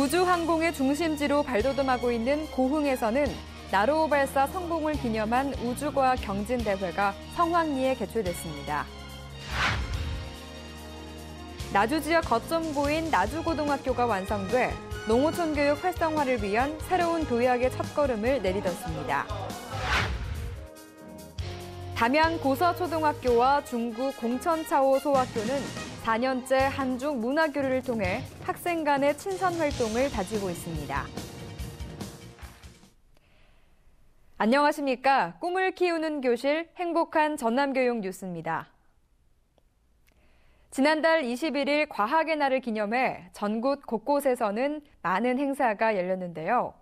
우주항공의 중심지로 발돋움하고 있는 고흥에서는 나로호 발사 성공을 기념한 우주과학 경진대회가 성황리에 개최됐습니다. 나주 지역 거점고인 나주고등학교가 완성돼 농어촌 교육 활성화를 위한 새로운 도약의 첫걸음을 내딛었습니다. 담양 고서초등학교와 중구 공천차호 소학교는 4년째 한중 문화 교류를 통해 학생 간의 친선 활동을 다지고 있습니다. 안녕하십니까. 꿈을 키우는 교실 행복한 전남교육 뉴스입니다. 지난달 21일 과학의 날을 기념해 전국 곳곳에서는 많은 행사가 열렸는데요.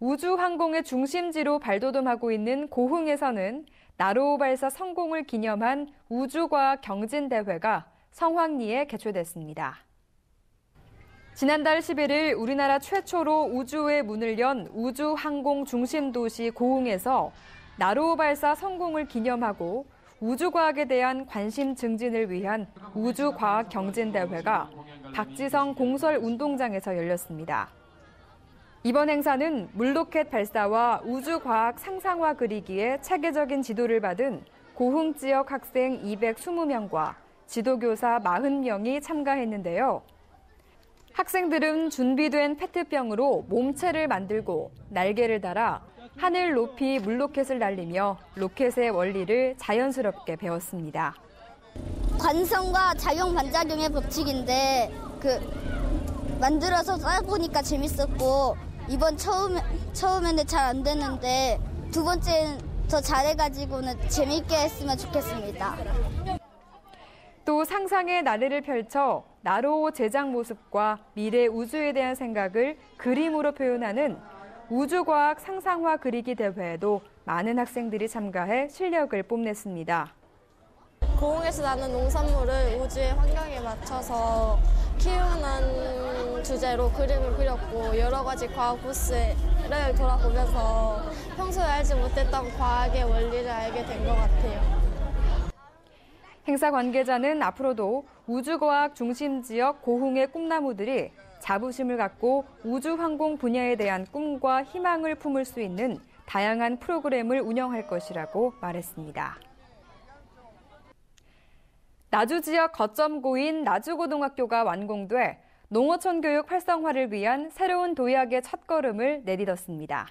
우주항공의 중심지로 발돋움하고 있는 고흥에서는 나로호 발사 성공을 기념한 우주과학 경진대회가 성황리에 개최됐습니다. 지난달 11일 우리나라 최초로 우주의 문을 연 우주항공 중심 도시 고흥에서 나로호 발사 성공을 기념하고 우주과학에 대한 관심 증진을 위한 우주과학 경진대회가 박지성 공설운동장에서 열렸습니다. 이번 행사는 물로켓 발사와 우주과학 상상화 그리기에 체계적인 지도를 받은 고흥 지역 학생 220명과 지도교사 40명이 참가했는데요. 학생들은 준비된 페트병으로 몸체를 만들고 날개를 달아 하늘 높이 물로켓을 날리며 로켓의 원리를 자연스럽게 배웠습니다. 관성과 자용 반작용의 법칙인데 그 만들어서 써보니까 재밌었고 이번 처음 처음에는 잘 안 됐는데 두 번째는 더 잘해가지고는 재밌게 했으면 좋겠습니다. 또 상상의 나래를 펼쳐 나로호 제작 모습과 미래 우주에 대한 생각을 그림으로 표현하는 우주과학 상상화 그리기 대회에도 많은 학생들이 참가해 실력을 뽐냈습니다. 고흥에서 나는 농산물을 우주의 환경에 맞춰서 키우는 주제로 그림을 그렸고 여러 가지 과학 부스를 돌아보면서 평소에 알지 못했던 과학의 원리를 알게 된 것 같아요. 행사 관계자는 앞으로도 우주과학 중심 지역 고흥의 꿈나무들이 자부심을 갖고 우주항공 분야에 대한 꿈과 희망을 품을 수 있는 다양한 프로그램을 운영할 것이라고 말했습니다. 나주 지역 거점고인 나주고등학교가 완공돼 농어촌 교육 활성화를 위한 새로운 도약의 첫걸음을 내딛었습니다.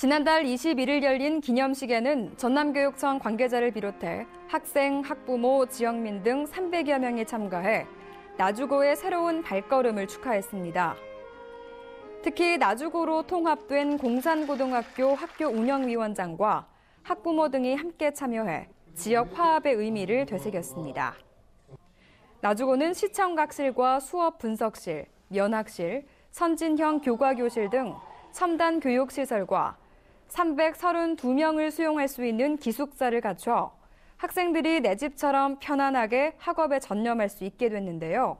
지난달 21일 열린 기념식에는 전남교육청 관계자를 비롯해 학생, 학부모, 지역민 등 300여 명이 참가해 나주고의 새로운 발걸음을 축하했습니다. 특히 나주고로 통합된 공산고등학교 학교 운영위원장과 학부모 등이 함께 참여해 지역 화합의 의미를 되새겼습니다. 나주고는 시청각실과 수업 분석실, 면학실, 선진형 교과교실 등 첨단 교육시설과 332명을 수용할 수 있는 기숙사를 갖춰 학생들이 내 집처럼 편안하게 학업에 전념할 수 있게 됐는데요.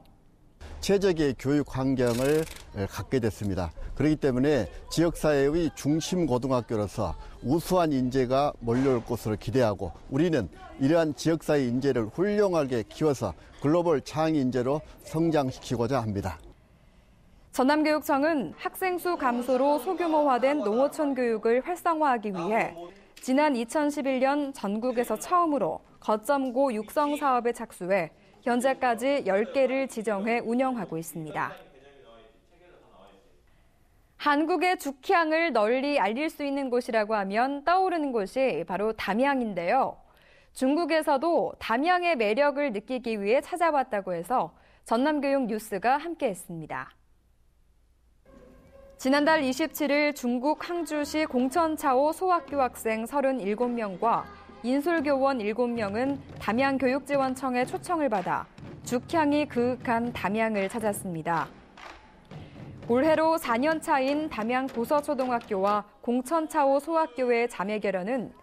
최적의 교육 환경을 갖게 됐습니다. 그렇기 때문에 지역사회의 중심 고등학교로서 우수한 인재가 몰려올 것으로 기대하고 우리는 이러한 지역사회 인재를 훌륭하게 키워서 글로벌 창의 인재로 성장시키고자 합니다. 전남교육청은 학생 수 감소로 소규모화된 농어촌 교육을 활성화하기 위해 지난 2011년 전국에서 처음으로 거점고 육성 사업에 착수해 현재까지 10개를 지정해 운영하고 있습니다. 한국의 죽향을 널리 알릴 수 있는 곳이라고 하면 떠오르는 곳이 바로 담양인데요. 중국에서도 담양의 매력을 느끼기 위해 찾아왔다고 해서 전남교육 뉴스가 함께했습니다. 지난달 27일 중국 항주시 공천차오 소학교 학생 37명과 인솔교원 7명은 담양교육지원청의 초청을 받아 죽향이 그윽한 담양을 찾았습니다. 올해로 4년 차인 담양 도서초등학교와 공천차오 소학교의 자매결연은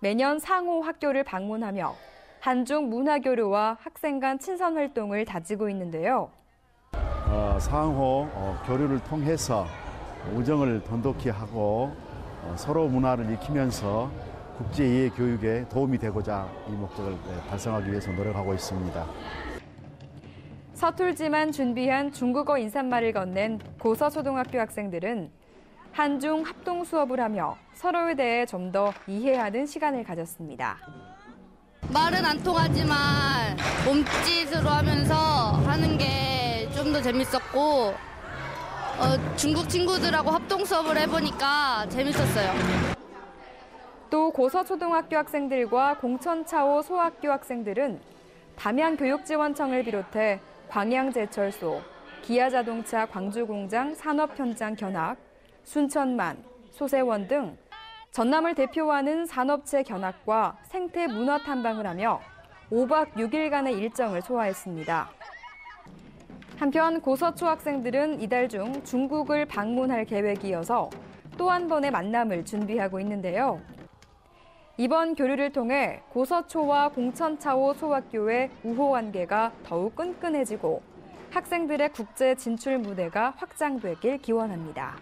매년 상호 학교를 방문하며 한중 문화교류와 학생 간 친선 활동을 다지고 있는데요. 어, 상호 어, 교류를 통해서 우정을 돈독히 하고 어, 서로 문화를 익히면서 국제 이해 교육에 도움이 되고자 이 목적을 네, 달성하기 위해서 노력하고 있습니다. 서툴지만 준비한 중국어 인사말을 건넨 고서초등학교 학생들은 한중 합동 수업을 하며 서로에 대해 좀 더 이해하는 시간을 가졌습니다. 말은 안 통하지만 몸짓으로 하면서 하는 게 좀 더 재밌었고 어, 중국 친구들하고 합동 수업을 해보니까 재밌었어요. 또 고서초등학교 학생들과 공천차오 소학교 학생들은 담양교육지원청을 비롯해 광양제철소, 기아자동차 광주공장 산업현장 견학, 순천만, 소세원 등 전남을 대표하는 산업체 견학과 생태 문화 탐방을 하며 5박 6일간의 일정을 소화했습니다. 한편 고서초 학생들은 이달 중 중국을 방문할 계획이어서 또 한 번의 만남을 준비하고 있는데요. 이번 교류를 통해 고서초와 공천차오 소학교의 우호 관계가 더욱 끈끈해지고 학생들의 국제 진출 무대가 확장되길 기원합니다.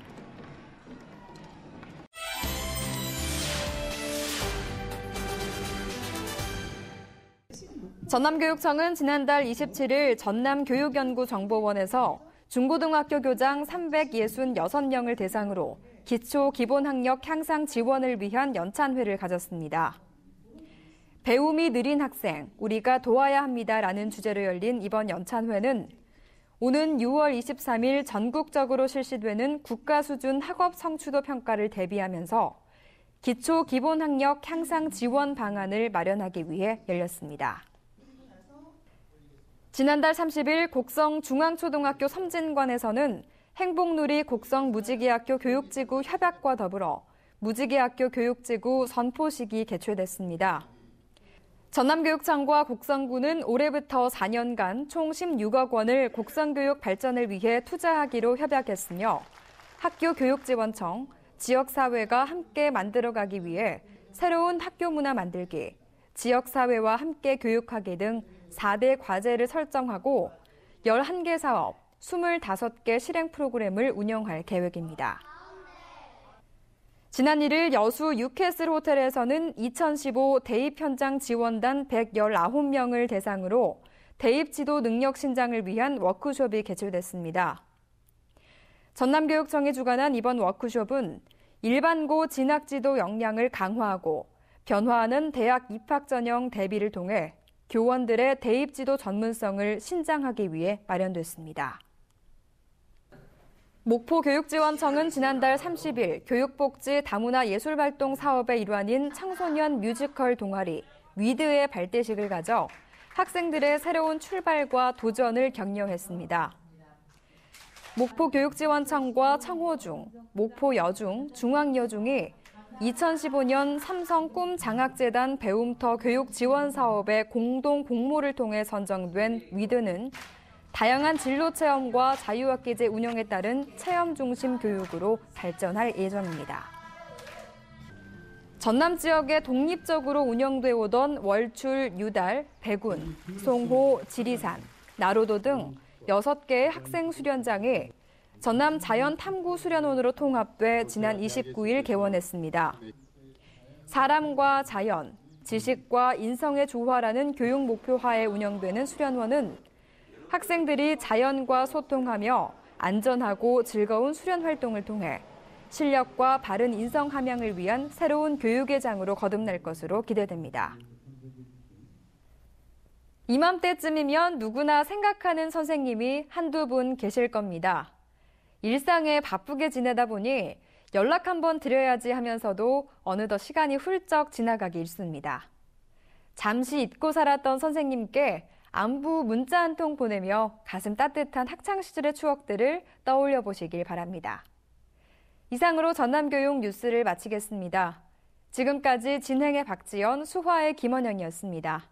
전남교육청은 지난달 27일 전남교육연구정보원에서 중고등학교 교장 366명을 대상으로 기초 기본학력 향상 지원을 위한 연찬회를 가졌습니다. 배움이 느린 학생, 우리가 도와야 합니다라는 주제로 열린 이번 연찬회는 오는 6월 23일 전국적으로 실시되는 국가 수준 학업 성취도 평가를 대비하면서 기초 기본학력 향상 지원 방안을 마련하기 위해 열렸습니다. 지난달 30일 곡성 중앙초등학교 섬진관에서는 행복누리 곡성 무지개학교 교육지구 협약과 더불어 무지개학교 교육지구 선포식이 개최됐습니다. 전남교육청과 곡성군은 올해부터 4년간 총 16억 원을 곡성교육 발전을 위해 투자하기로 협약했으며 학교 교육지원청, 지역사회가 함께 만들어가기 위해 새로운 학교 문화 만들기, 지역사회와 함께 교육하기 등 4대 과제를 설정하고 11개 사업, 25개 실행 프로그램을 운영할 계획입니다. 지난 1일 여수 유캐슬 호텔에서는 2015 대입 현장 지원단 119명을 대상으로 대입 지도 능력 신장을 위한 워크숍이 개최됐습니다. 전남교육청이 주관한 이번 워크숍은 일반고 진학 지도 역량을 강화하고 변화하는 대학 입학 전형 대비를 통해 교원들의 대입 지도 전문성을 신장하기 위해 마련됐습니다. 목포교육지원청은 지난달 30일 교육복지 다문화 예술활동 사업의 일환인 청소년 뮤지컬 동아리 위드의 발대식을 가져 학생들의 새로운 출발과 도전을 격려했습니다. 목포교육지원청과 청호중, 목포여중, 중앙여중이 2015년 삼성 꿈 장학재단 배움터 교육 지원 사업의 공동 공모를 통해 선정된 위드는 다양한 진로 체험과 자유학기제 운영에 따른 체험 중심 교육으로 발전할 예정입니다. 전남 지역에 독립적으로 운영돼 오던 월출, 유달, 백운, 송호, 지리산, 나로도 등 6개의 학생 수련장이 전남 자연탐구 수련원으로 통합돼 지난 29일 개원했습니다. 사람과 자연, 지식과 인성의 조화라는 교육 목표하에 운영되는 수련원은 학생들이 자연과 소통하며 안전하고 즐거운 수련 활동을 통해 실력과 바른 인성 함양을 위한 새로운 교육의 장으로 거듭날 것으로 기대됩니다. 이맘때쯤이면 누구나 생각하는 선생님이 한두 분 계실 겁니다. 일상에 바쁘게 지내다 보니 연락 한번 드려야지 하면서도 어느덧 시간이 훌쩍 지나가기 일쑤입니다. 잠시 잊고 살았던 선생님께 안부 문자 한 통 보내며 가슴 따뜻한 학창시절의 추억들을 떠올려 보시길 바랍니다. 이상으로 전남교육 뉴스를 마치겠습니다. 지금까지 진행의 박지연, 수화의 김원영이었습니다.